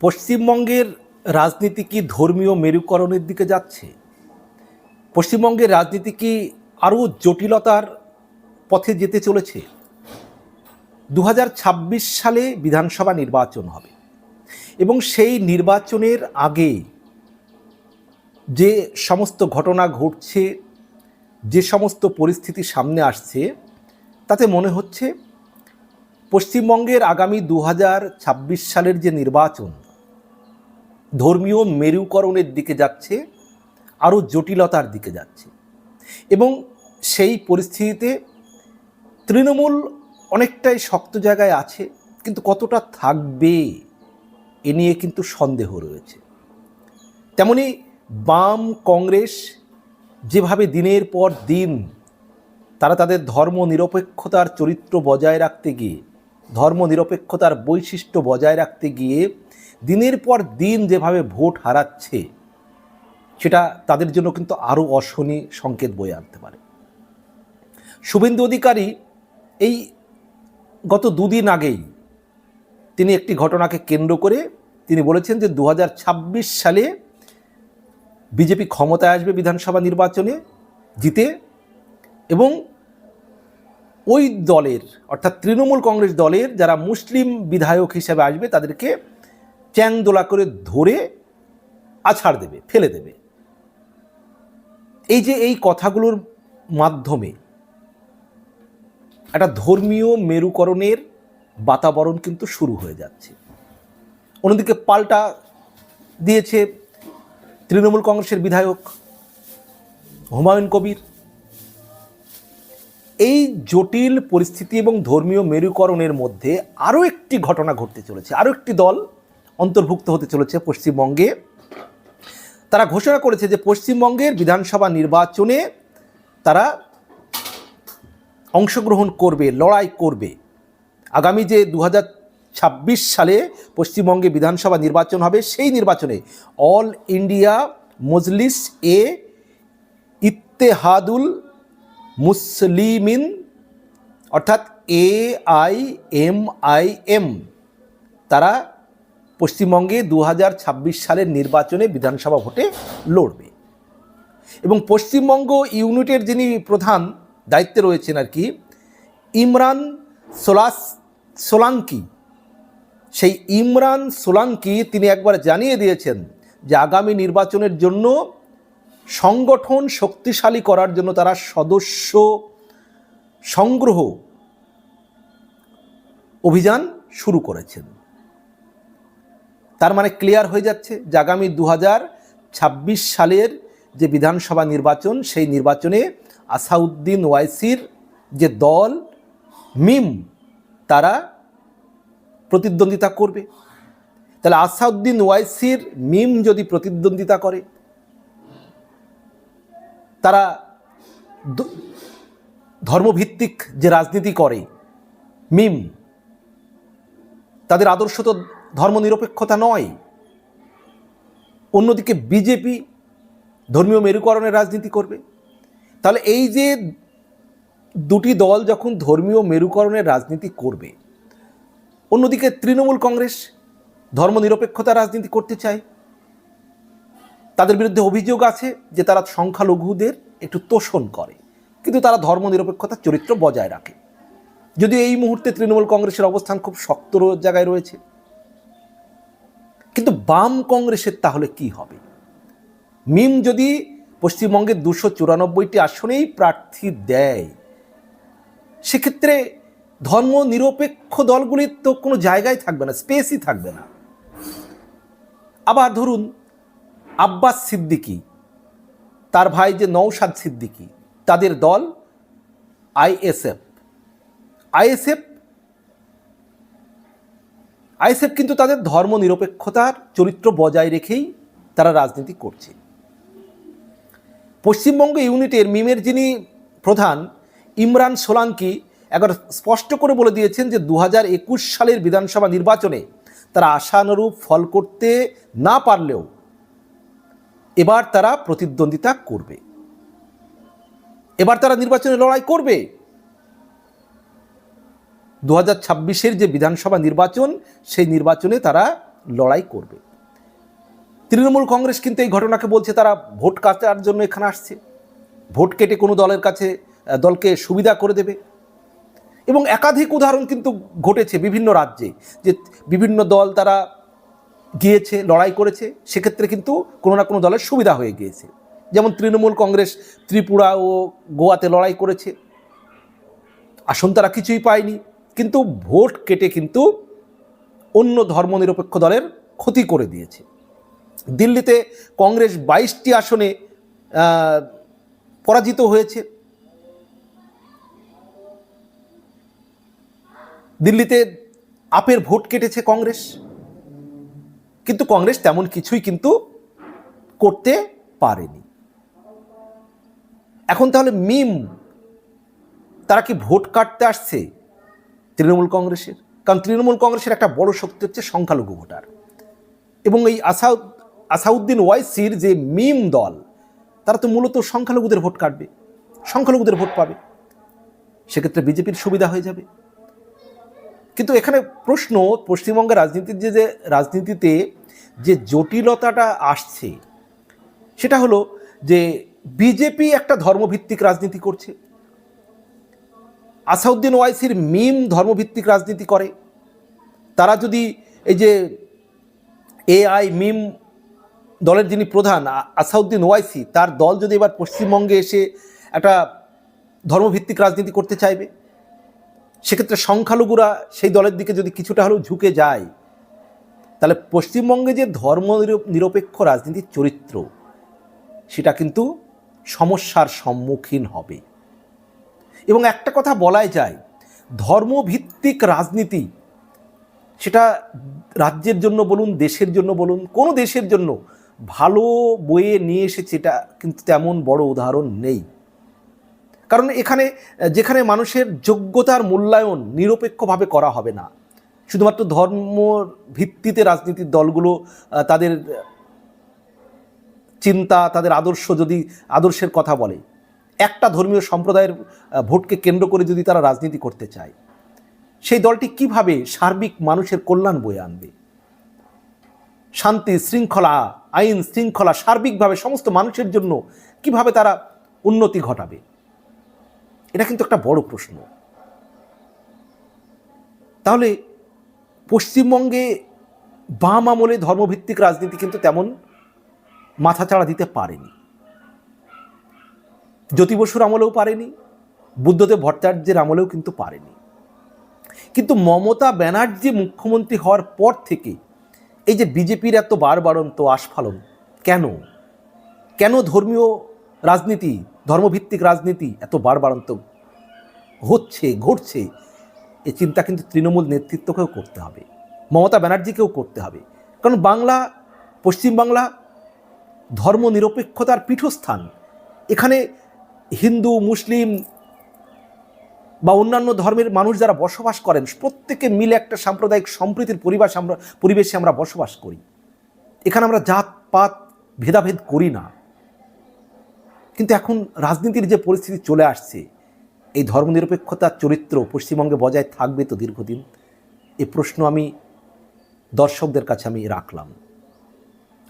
পশ্চিমবঙ্গের রাজনীতি কি ধর্মীয় মেরুকরণের দিকে যাচ্ছে? পশ্চিমবঙ্গের রাজনীতি কি আরও জটিলতার পথে যেতে চলেছে? দু হাজার ছাব্বিশ সালে বিধানসভা নির্বাচন হবে এবং সেই নির্বাচনের আগে যে সমস্ত ঘটনা ঘটছে, যে সমস্ত পরিস্থিতি সামনে আসছে, তাতে মনে হচ্ছে পশ্চিমবঙ্গের আগামী দু হাজার ছাব্বিশ সালের যে নির্বাচন ধর্মীয় মেরুকরণের দিকে যাচ্ছে, আরও জটিলতার দিকে যাচ্ছে। এবং সেই পরিস্থিতিতে তৃণমূল অনেকটাই শক্ত জায়গায় আছে, কিন্তু কতটা থাকবে এ নিয়ে কিন্তু সন্দেহ রয়েছে। তেমনি বাম কংগ্রেস যেভাবে দিনের পর দিন তারা তাদের ধর্ম নিরপেক্ষতার চরিত্র বজায় রাখতে গিয়ে ধর্ম নিরপেক্ষতার বৈশিষ্ট্য বজায় রাখতে গিয়ে দিনের পর দিন যেভাবে ভোট হারাচ্ছে, সেটা তাদের জন্য কিন্তু আরও অশনি সংকেত বয়ে আনতে পারে। শুভেন্দু অধিকারী এই গত দুদিন আগেই তিনি একটি ঘটনাকে কেন্দ্র করে তিনি বলেছেন যে দু হাজার ছাব্বিশ সালে বিজেপি ক্ষমতায় আসবে বিধানসভা নির্বাচনে জিতে এবং ওই দলের, অর্থাৎ তৃণমূল কংগ্রেস দলের যারা মুসলিম বিধায়ক হিসেবে আসবে তাদেরকে চ্যাংদোলা করে ধরে আছাড় দেবে, ফেলে দেবে। এই যে এই কথাগুলোর মাধ্যমে একটা ধর্মীয় মেরুকরণের বাতাবরণ কিন্তু শুরু হয়ে যাচ্ছে। অন্যদিকে পাল্টা দিয়েছে তৃণমূল কংগ্রেসের বিধায়ক হুমায়ুন কবির। এই জটিল পরিস্থিতি এবং ধর্মীয় মেরুকরণের মধ্যে আরও একটি ঘটনা ঘটতে চলেছে, আরও একটি দল অন্তর্ভুক্ত হতে চলেছে পশ্চিমবঙ্গে। তারা ঘোষণা করেছে যে পশ্চিমবঙ্গের বিধানসভা নির্বাচনে তারা অংশগ্রহণ করবে, লড়াই করবে। আগামী যে দু ছাব্বিশ সালে পশ্চিমবঙ্গে বিধানসভা নির্বাচন হবে, সেই নির্বাচনে অল ইন্ডিয়া, মজলিস এ, ইত্তেহাদুল মুসলিমিন, অর্থাৎ A I M I M, তারা পশ্চিমবঙ্গে দু হাজার ছাব্বিশ সালের নির্বাচনে বিধানসভা ভোটে লড়বে। এবং পশ্চিমবঙ্গ ইউনিটের যিনি প্রধান দায়িত্বে রয়েছেন আর কি, ইমরান সোলাস সোলাঙ্কি। সেই ইমরান সোলাঙ্কি তিনি একবার জানিয়ে দিয়েছেন যে আগামী নির্বাচনের জন্য সংগঠন শক্তিশালী করার জন্য তারা সদস্য সংগ্রহ অভিযান শুরু করেছেন। তার মানে ক্লিয়ার হয়ে যাচ্ছে যে আগামী দু সালের যে বিধানসভা নির্বাচন, সেই নির্বাচনে আসাউদ্দিন ওয়াইসির যে দল, মিম, তারা প্রতিদ্বন্দ্বিতা করবে। তাহলে আসাউদ্দিন ওয়াইসির মিম যদি প্রতিদ্বন্দ্বিতা করে, তারা ধর্মভিত্তিক যে রাজনীতি করে, মিম, তাদের আদর্শ তো ধর্মনিরপেক্ষতা নয়। অন্যদিকে বিজেপি ধর্মীয় মেরুকরণের রাজনীতি করবে। তাহলে এই যে দুটি দল যখন ধর্মীয় মেরুকরণের রাজনীতি করবে, অন্যদিকে তৃণমূল কংগ্রেস ধর্মনিরপেক্ষতা রাজনীতি করতে চায়। তাদের বিরুদ্ধে অভিযোগ আছে যে তারা সংখ্যালঘুদের একটু তোষণ করে, কিন্তু তারা ধর্মনিরপেক্ষতার চরিত্র বজায় রাখে। যদিও এই মুহূর্তে তৃণমূল কংগ্রেসের অবস্থান খুব শক্ত জায়গায় রয়েছে। কিন্তু বাম কংগ্রেসের তাহলে কি হবে? মিম যদি পশ্চিমবঙ্গের দুশো চুরানব্বইটি আসনেই প্রার্থী দেয়, সেক্ষেত্রে ধর্ম নিরপেক্ষ দলগুলির তো কোনো জায়গায় থাকবে না স্পেসই থাকবে না। আবার ধরুন, আব্বাস সিদ্দিকি, তার ভাই যে নৌসাদ সিদ্দিকী, তাদের দল আইএসএফ। আইএসএফ আইএসএফ কিন্তু তাদের ধর্ম নিরপেক্ষতার চরিত্র বজায় রেখেই তারা রাজনীতি করছে। পশ্চিমবঙ্গ ইউনিটের মিমের যিনি প্রধান, ইমরান সোলাঙ্কি একবার স্পষ্ট করে বলে দিয়েছেন যে দু সালের বিধানসভা নির্বাচনে তারা আশানুরূপ ফল করতে না পারলেও এবার তারা প্রতিদ্বন্দ্বিতা করবে। এবার তারা নির্বাচনে লড়াই করবে। দু হাজার যে বিধানসভা নির্বাচন, সেই নির্বাচনে তারা লড়াই করবে। তৃণমূল কংগ্রেস কিন্তু এই ঘটনাকে বলছে তারা ভোট কাটার জন্য এখানে আসছে। ভোট কেটে কোনো দলের কাছে দলকে সুবিধা করে দেবে। এবং একাধিক উদাহরণ কিন্তু ঘটেছে বিভিন্ন রাজ্যে, যে বিভিন্ন দল তারা গিয়েছে, লড়াই করেছে, সেক্ষেত্রে কিন্তু কোনো না কোনো দলের সুবিধা হয়ে গিয়েছে। যেমন তৃণমূল কংগ্রেস ত্রিপুরা ও গোয়াতে লড়াই করেছে। আসন তারা কিছুই পায়নি। কিন্তু ভোট কেটে কিন্তু অন্য ধর্মনিরপেক্ষ দলের ক্ষতি করে দিয়েছে। দিল্লিতে কংগ্রেস বাইশটি আসনে পরাজিত হয়েছে। দিল্লিতে আপের ভোট কেটেছে কংগ্রেস। কিন্তু কংগ্রেস তেমন কিছুই কিন্তু করতে পারেনি। এখন তাহলে মিম, তারা কি ভোট কাটতে আসছে? তৃণমূল কংগ্রেসের। কারণ তৃণমূল কংগ্রেসের একটা বড় শক্তি হচ্ছে সংখ্যালঘু ভোটার। এবং এই আসাউদ আসাউদ্দিন ওয়াইসির যে মিম দল, তারা তো মূলত সংখ্যালঘুদের ভোট কাটবে, সংখ্যালঘুদের ভোট পাবে। সেক্ষেত্রে বিজেপির সুবিধা হয়ে যাবে। কিন্তু এখানে প্রশ্ন, পশ্চিমবঙ্গের রাজনীতির যে যে রাজনীতিতে যে জটিলতাটা আসছে, সেটা হলো যে বিজেপি একটা ধর্মভিত্তিক রাজনীতি করছে। আসাউদ্দিন ওয়াইসির মিম ধর্মভিত্তিক রাজনীতি করে। তারা যদি এই যে এআই, মিম দলের যিনি প্রধান আসাউদ্দিন ওয়াইসি, তার দল যদি এবার পশ্চিমবঙ্গে এসে একটা ধর্মভিত্তিক রাজনীতি করতে চাইবে, সেক্ষেত্রে সংখ্যালঘুরা সেই দলের দিকে যদি কিছুটা হলেও ঝুঁকে যায়, তাহলে পশ্চিমবঙ্গে যে ধর্ম নির- নিরপেক্ষ রাজনীতির চরিত্র, সেটা কিন্তু সমস্যার সম্মুখীন হবে। এবং একটা কথা বলাই যায়, ধর্মভিত্তিক রাজনীতি, সেটা রাজ্যের জন্য বলুন, দেশের জন্য বলুন, কোনো দেশের জন্য ভালো বয়ে নিয়ে এসেছে এটা কিন্তু তেমন বড় উদাহরণ নেই। কারণ এখানে, যেখানে মানুষের যোগ্যতার মূল্যায়ন নিরপেক্ষভাবে করা হবে না। শুধুমাত্র ধর্ম ভিত্তিতে রাজনীতির দলগুলো তাদের, চিন্তা, তাদের আদর্শ যদি আদর্শের কথা বলে একটা ধর্মীয় সম্প্রদায়ের ভোটকে কেন্দ্র করে যদি তারা রাজনীতি করতে চায়, সেই দলটি কীভাবে সার্বিক মানুষের কল্যাণ বয়ে আনবে? শান্তি, শৃঙ্খলা, আইন শৃঙ্খলা সার্বিকভাবে সমস্ত মানুষের জন্য কীভাবে তারা উন্নতি ঘটাবে? এটা কিন্তু একটা বড় প্রশ্ন। তাহলে পশ্চিমবঙ্গে বাম আমলে ধর্মভিত্তিক রাজনীতি কিন্তু তেমন মাথাচাড়া দিতে পারেনি। জ্যোতি বসুর আমলেও পারেনি, বুদ্ধদেব ভট্টাচার্যের আমলেও কিন্তু পারেনি। কিন্তু মমতা ব্যানার্জি মুখ্যমন্ত্রী হওয়ার পর থেকে এই যে বিজেপির এত বারবারন্ত আস্ফালন, কেন? কেন ধর্মীয় রাজনীতি, ধর্মভিত্তিক রাজনীতি এত বারবারন্ত হচ্ছে, ঘটছে? এ চিন্তা কিন্তু তৃণমূল নেতৃত্বকেও করতে হবে, মমতা ব্যানার্জিকেও করতে হবে। কারণ বাংলা, পশ্চিমবাংলা ধর্মনিরপেক্ষতার পীঠস্থান, এখানে হিন্দু, মুসলিম বা অন্যান্য ধর্মের মানুষ যারা বসবাস করেন, প্রত্যেকে মিলে একটা সাম্প্রদায়িক সম্প্রীতির পরিবেশ আমরা, পরিবেশে আমরা বসবাস করি। এখানে আমরা জাত পাত ভেদাভেদ করি না। কিন্তু এখন রাজনীতির যে পরিস্থিতি চলে আসছে, এই ধর্মনিরপেক্ষতার চরিত্র পশ্চিমবঙ্গে বজায় থাকবে তো দীর্ঘদিন? এ প্রশ্ন আমি দর্শকদের কাছে আমি রাখলাম।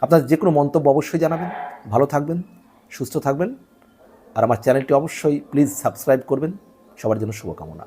আপনার যে কোনো মন্তব্য অবশ্যই জানাবেন। ভালো থাকবেন, সুস্থ থাকবেন। আর আমার চ্যানেলটি অবশ্যই প্লিজ সাবস্ক্রাইব করবেন। সবার জন্য শুভকামনা।